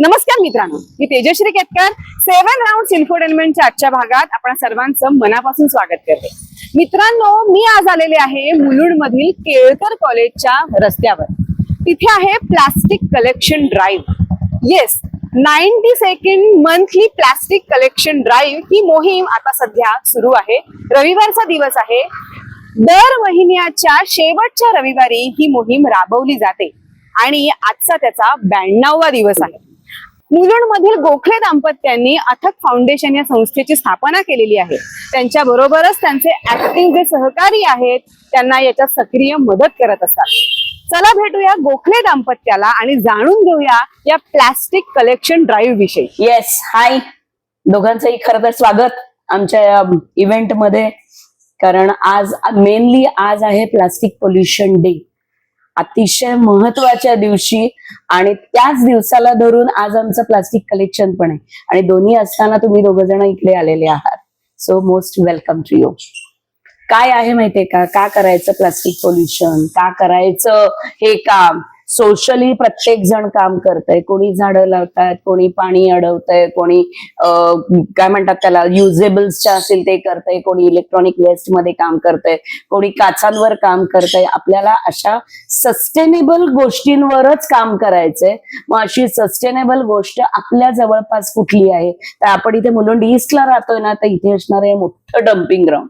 नमस्कार मित्रांनो मी तेजश्री केतकर. सेव्हन राऊंड इन्फोटेनमेंटच्या आजच्या भागात आपण सर्वांचं मनापासून स्वागत करते. मित्रांनो मी आज आलेले आहे मुलुंड मधील केळकर कॉलेजच्या रस्त्यावर. तिथे आहे plastic collection drive yes ninety second monthly plastic collection drive ही मोहीम आता सध्या सुरू आहे. रविवारचा दिवस आहे. दर महिन्याच्या शेवटच्या रविवारी ही मोहीम राबवली जाते. आणि आजचा त्याचा ब्याण्णववा दिवस आहे. मुलुंड मधील गोखले दाम्पत्यांनी अथक फाउंडेशन या संस्थेची स्थापना केलेली आहे. त्यांच्या बरोबरच त्यांचे ऍक्टिंग जे सहकारी आहेत त्यांना याच्यात सक्रिय मदत करत असतात. चला भेटूया गोखले दाम्पत्याला आणि जाणून घेऊया या प्लास्टिक कलेक्शन ड्राईव्ह विषयी. येस हाय दोघांचंही खरं तर स्वागत आमच्या या um, इव्हेंटमध्ये. कारण आज मेनली आज आहे प्लास्टिक पोल्युशन डे अतिशय महत्त्वाच्या दिवशी आणि त्याच दिवसाला धरून आज आमचं प्लास्टिक कलेक्शन पण आहे. आणि दोन्ही असताना तुम्ही दोघ जण इकडे आलेले आहात. So most welcome to you काय आहे माहितीये का? का करायचं प्लास्टिक पोल्युशन का करायचं हे काम? सोशली प्रत्येक जण काम करतंय. कोणी झाडं लावतात कोणी पाणी अडवतंय कोणी काय म्हणतात त्याला युजेबल्सच्या असेल ते करतंय कोणी इलेक्ट्रॉनिक वेस्टमध्ये काम करतंय कोणी काचांवर काम करतंय. आपल्याला अशा सस्टेनेबल गोष्टींवरच काम करायचंय. मग अशी सस्टेनेबल गोष्ट आपल्या जवळपास कुठली आहे? तर आपण इथे मुलुंड ईस्टला राहतोय ना तर इथे असणार आहे मोठं डम्पिंग ग्राउंड.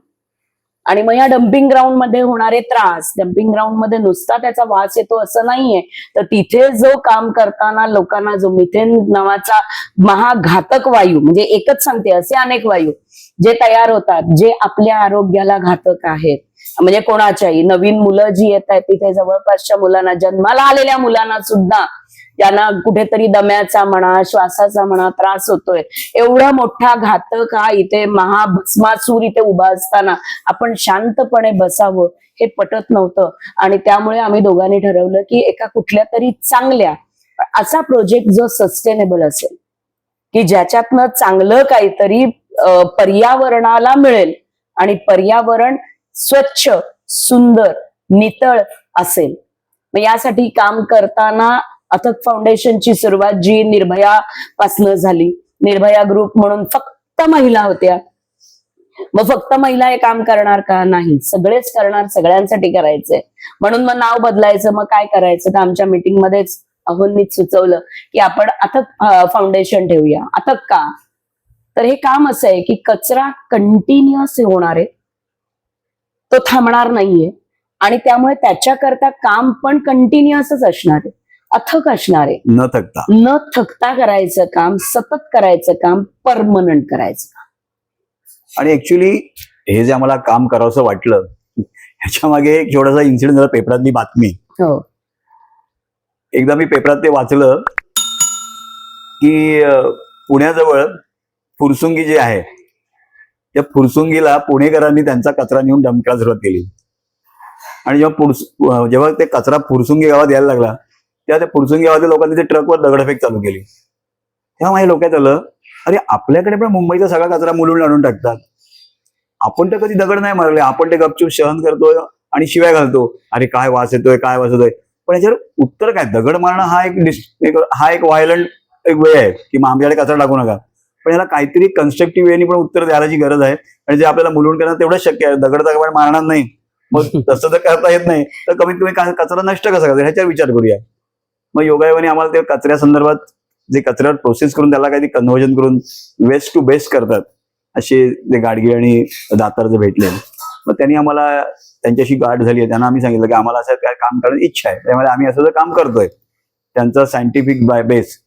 आणि मग या डम्पिंग ग्राउंडमध्ये होणारे त्रास डम्पिंग ग्राउंडमध्ये नुसता त्याचा वास येतो असं नाहीये. तर तिथे जो काम करताना लोकांना जो मिथेन नावाचा महाघातक वायू म्हणजे एकच सांगते असे अनेक वायू जे तयार होतात जे आपल्या आरोग्याला घातक आहेत. म्हणजे कोणाच्याही नवीन मुलं जी येत आहेत तिथे जवळपासच्या मुलांना जन्माला आलेल्या मुलांना सुद्धा त्यांना कुठेतरी दम्याचा म्हणा श्वासाचा म्हणा त्रास होतोय. एवढा मोठा घातक हा इथे महाभस्मासूर इथे उभा असताना आपण शांतपणे बसावं हे पटत नव्हतं. आणि त्यामुळे आम्ही दोघांनी ठरवलं की एका कुठल्या तरी चांगल्या असा प्रोजेक्ट जो सस्टेनेबल असेल की ज्याच्यातनं चांगलं काहीतरी पर्यावरणाला मिळेल आणि पर्यावरण स्वच्छ सुंदर नितळ असेल. मग यासाठी काम करताना अथक फाउंडेशनची सुरुवात जी निर्भया पासनं झाली. निर्भया ग्रुप म्हणून फक्त महिला होत्या. मग फक्त महिला हे काम करणार का? नाही. सगळेच करणार सगळ्यांसाठी करायचंय. म्हणून मग नाव बदलायचं मग काय करायचं? तर आमच्या मीटिंगमध्येच अहोंनीच सुचवलं की आपण अथक फाउंडेशन ठेवूया. अथक का? तर हे काम असं आहे की कचरा कंटिन्युअस होणार आहे. तो थांबणार नाहीये. आणि त्यामुळे त्याच्याकरता काम पण कंटिन्युअसच असणार आहे. अथक असणार. आहे न थकता. न थकता करायचं काम सतत करायचं काम परमनंट करायचं काम. आणि ऍक्च्युली हे जे आम्हाला काम करावंसं वाटलं ह्याच्या मागे एक छोटासा इन्सिडेंट झाला पेपरातली बातमी. हो. एकदा मी पेपरात ते वाचलं की पुण्याजवळ फुरसुंगी जी आहे त्या फुरसुंगीला पुणेकरांनी त्यांचा कचरा नेऊन डंपकायला सुरुवात केली. आणि जेव्हा जेव्हा ते कचरा फुरसुंगी गावात यायला लागला तेव्हा त्या फुरसुंगी लोकांनी ते ट्रकवर दगडफेक चालू केली. तेव्हा माझ्या डोक्यात आलं अरे आपल्याकडे पण मुंबईचा सगळा कचरा मुलून आणून टाकतात. आपण तर कधी दगड नाही मारले आपण ते गपचूप सहन करतोय आणि शिवाय घालतो. अरे काय वास येतोय काय वास येतोय. पण याच्यावर उत्तर काय? दगड मारणं हा एक हा एक व्हायलंट एक वे आहे की मग आमच्याकडे कचरा टाकू नका. पण याला काहीतरी कन्स्ट्रक्टिव्ह वेनी पण उत्तर द्यायची गरज आहे. आणि जे आपल्याला मुलून करणं तेवढंच शक्य आहे. दगड दगड मारणार नाही. मग तसं जर करता येत नाही तर कमीत कमी कचरा नष्ट कसा करायचा ह्याच्यावर विचार करूया. मग योगायोगाने आम्हाला ते कचऱ्या संदर्भात जे कचऱ्यावर प्रोसेस करून त्याला काहीतरी कन्व्हर्जन करून वेस्ट टू बेस्ट करतात असे जे गाडगे आणि दातार जे भेटले मग त्यांनी आम्हाला त्यांच्याशी गाठ झाली आहे. त्यांना आम्ही सांगितलं की आम्हाला असं काय काम करण्याची इच्छा आहे. त्यामुळे आम्ही असं जर काम करतोय. त्यांचं सायंटिफिक बाय बेस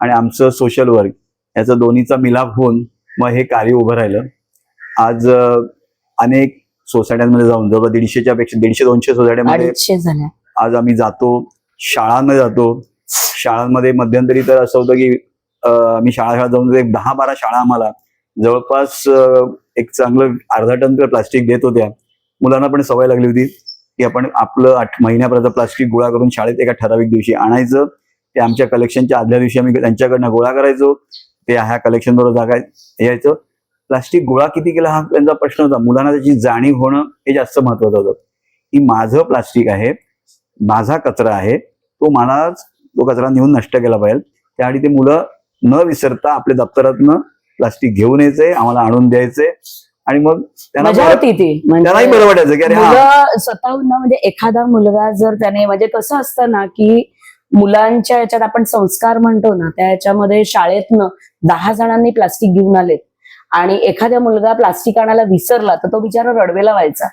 आणि आमचं सोशल वर्क याचा दोन्हीचा मिलाप होऊन मग हे कार्य उभं राहिलं. आज अनेक सोसायट्यांमध्ये जाऊन जवळ दीडशेच्या पेक्षा दीडशे दोनशे सोसायट्यामध्ये आज आम्ही जातो. शाळांना जातो. शाळांमध्ये मध्यंतरी तर असं होतं की मी आम्ही शाळा शाळा जाऊन एक दहा बारा शाळा आम्हाला जवळपास एक चांगलं अर्धा टन प्लास्टिक देत होत्या. मुलांना पण सवय लागली होती की आपण आपलं आठ महिन्यापर्यंत प्लास्टिक गोळा करून शाळेत एका ठराविक दिवशी आणायचं. ते आमच्या कलेक्शनच्या आदल्या दिवशी आम्ही त्यांच्याकडनं गोळा करायचो. ते ह्या कलेक्शन बरोबर जागा यायचं. प्लास्टिक गोळा किती केला हा त्यांचा प्रश्न होता. मुलांना त्याची जाणीव होणं हे जास्त महत्वाचं होतं. की माझं प्लास्टिक आहे माझा कचरा आहे तो मलाच तो कचरा नेऊन नष्ट केला पाहिजे. त्यासाठी ते मुलं न विसरता आपल्या दप्तरातनं प्लास्टिक घेऊन यायचे आम्हाला आणून द्यायचे. आणि मग त्यांना ती. त्यांनाही बरं वाटायचं की अरे म्हणजे एखादा मुलगा जर त्याने म्हणजे कसं असतं ना की मुलांच्या याच्यात आपण संस्कार म्हणतो ना त्या याच्यामध्ये शाळेतनं दहा जणांनी प्लास्टिक घेऊन आलेत. आणि एखादा मुलगा प्लास्टिक आणायला विसरला तर तो बिचारा रडवेला व्हायचा.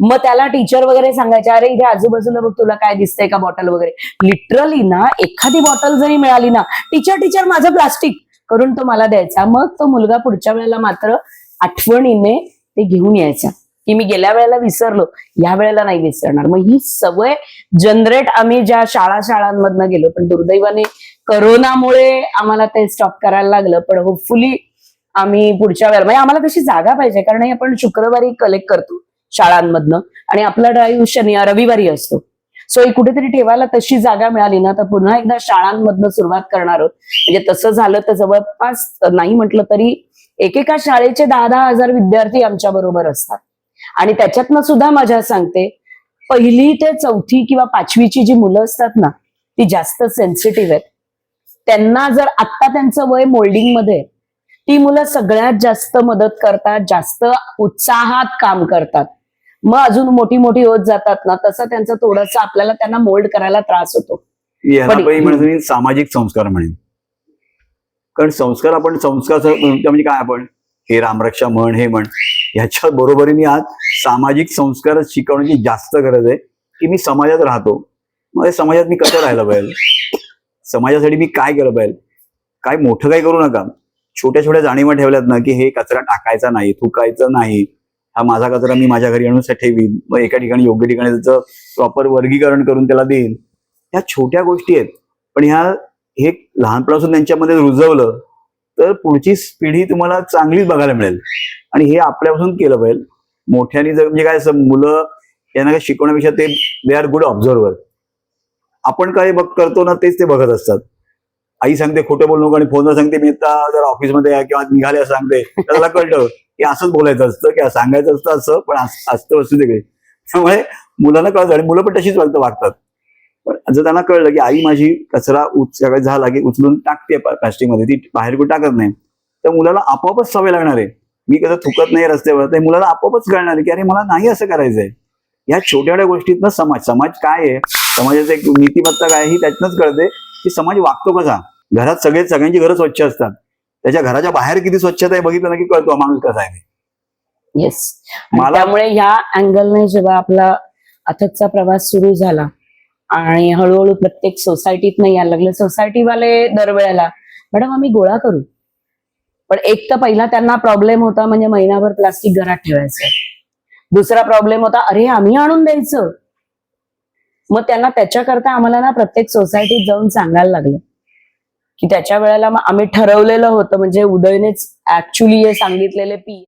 मग त्याला टीचर वगैरे सांगायचे अरे इथे आजूबाजूला बघ तुला काय दिसतंय का बॉटल वगैरे? लिटरली ना एखादी बॉटल जरी मिळाली ना टीचर टीचर माझं प्लास्टिक करून तो मला द्यायचा. मग तो मुलगा पुढच्या वेळेला मात्र आठवणीने ते घेऊन यायचा. की मी गेल्या वेळेला विसरलो या वेळेला नाही विसरणार. मग ही सवय जनरेट आम्ही ज्या शाळा शाळांमधनं गेलो पण दुर्दैवाने करोनामुळे आम्हाला ते स्टॉप करायला लागलं. पण होपफुली आम्ही पुढच्या वेळेला म्हणजे आम्हाला तशी जागा पाहिजे कारण हे आपण शुक्रवारी कलेक्ट करतो. शाळांमधनं. आणि आपला ड्राईव्ह शनि रविवारी असतो. सो ही कुठेतरी ठेवायला तशी जागा मिळाली ना तर पुन्हा एकदा शाळांमधनं सुरुवात करणार आहोत. म्हणजे तसं झालं तर जवळपास नाही म्हटलं तरी एकेका शाळेचे दहा दहा हजार विद्यार्थी आमच्या बरोबर असतात. आणि त्याच्यातनं सुद्धा माझ्या सांगते पहिली ते चौथी किंवा पाचवीची जी मुलं असतात ना ती जास्त सेन्सिटिव्ह आहेत. त्यांना जर आत्ता त्यांचं वय मोल्डिंगमध्ये ती मुलं सगळ्यात जास्त मदत करतात जास्त उत्साहात काम करतात. मग अजून मोठी मोठी होत जातात ना तसं त्यांचं थोडंसं आपल्याला त्यांना मोल्ड करायला त्रास होतो. सामाजिक संस्कार म्हणेन. कारण संस्कार आपण संस्कार म्हणजे काय आपण? हे रामरक्षा म्हण हे म्हण. ह्याच्या बरोबरीने आज सामाजिक संस्कार शिकवण्याची जास्त गरज आहे की मी समाजात राहतो. मग समाजात मी कसं राहायला पाहिजे? समाजासाठी मी काय केलं पाहिजे? काय मोठं काय करू नका. छोट्या छोट्या जाणीवा ठेवल्यात ना की हे कचरा टाकायचा नाही थुकायचं नाही. हा माझा कचरा मी माझ्या घरी आणून ठेवीन. मग एका ठिकाणी योग्य ठिकाणी त्याचं प्रॉपर वर्गीकरण करून त्याला देईन. ह्या छोट्या गोष्टी आहेत. पण ह्या हे लहानपणापासून त्यांच्यामध्ये रुजवलं तर पुढची पिढी तुम्हाला चांगलीच बघायला मिळेल. आणि हे आपल्यापासून केलं पाहिजे. मोठ्याने जर म्हणजे काय असं मुलं यांना काय शिकवण्यापेक्षा ते दे आर गुड ऑब्झर्वर आपण काय बघ करतो ना तेच ते बघत असतात. आई सांगते खोटं बोलू नका आणि फोनवर सांगते मी आता जर ऑफिसमध्ये किंवा निघाले सांगते. त्याला कळतं. की असंच बोलायचं असतं किंवा सांगायचं असतं असं पण असतं वस्तू वेगळी. त्यामुळे मुलांना कळतं आणि मुलं पण तशीच वागत वागतात. पण जर त्यांना कळलं की आई माझी कचरा उच सगळं झाला की उचलून टाकते प्लास्टिकमध्ये ती बाहेर कुठे टाकत नाही तर मुलाला आपोआपच सवय लागणार आहे. मी कसं थुकत नाही रस्त्यावर तर मुलाला आपोआपच कळणार आहे की अरे मला नाही असं करायचंय. या छोट्या छोट्या गोष्टीतनं समाज समाज काय आहे? समाजाचं एक नीतिमत्ता काय आहे ही त्यातनंच कळते की समाज वागतो कसा. घरात सगळे सगळ्यांची घरं स्वच्छ असतात. त्याच्या घराच्या बाहेर किती स्वच्छता आहे बघितलं ना की कळतो माणूस कसा आहे. येस मला- त्यामुळे ह्या अँगलने जेव्हा आपला अथकचा प्रवास सुरू झाला आणि हळूहळू प्रत्येक सोसायटीत यायला लागले. सोसायटीवाले दरवेळेला मॅडम आम्ही गोळा करू. पण एक तर पहिला त्यांना प्रॉब्लेम होता म्हणजे महिनाभर प्लास्टिक घरात ठेवायचं. दुसरा प्रॉब्लेम होता अरे आम्ही आणून द्यायचं. मग त्यांना त्याच्याकरता आम्हाला ना प्रत्येक सोसायटीत जाऊन सांगायला लागलं. की त्याच्या वेळेला मग आम्ही ठरवलेलं होतं म्हणजे उदयनेच ऍक्च्युली हे सांगितलेले पी.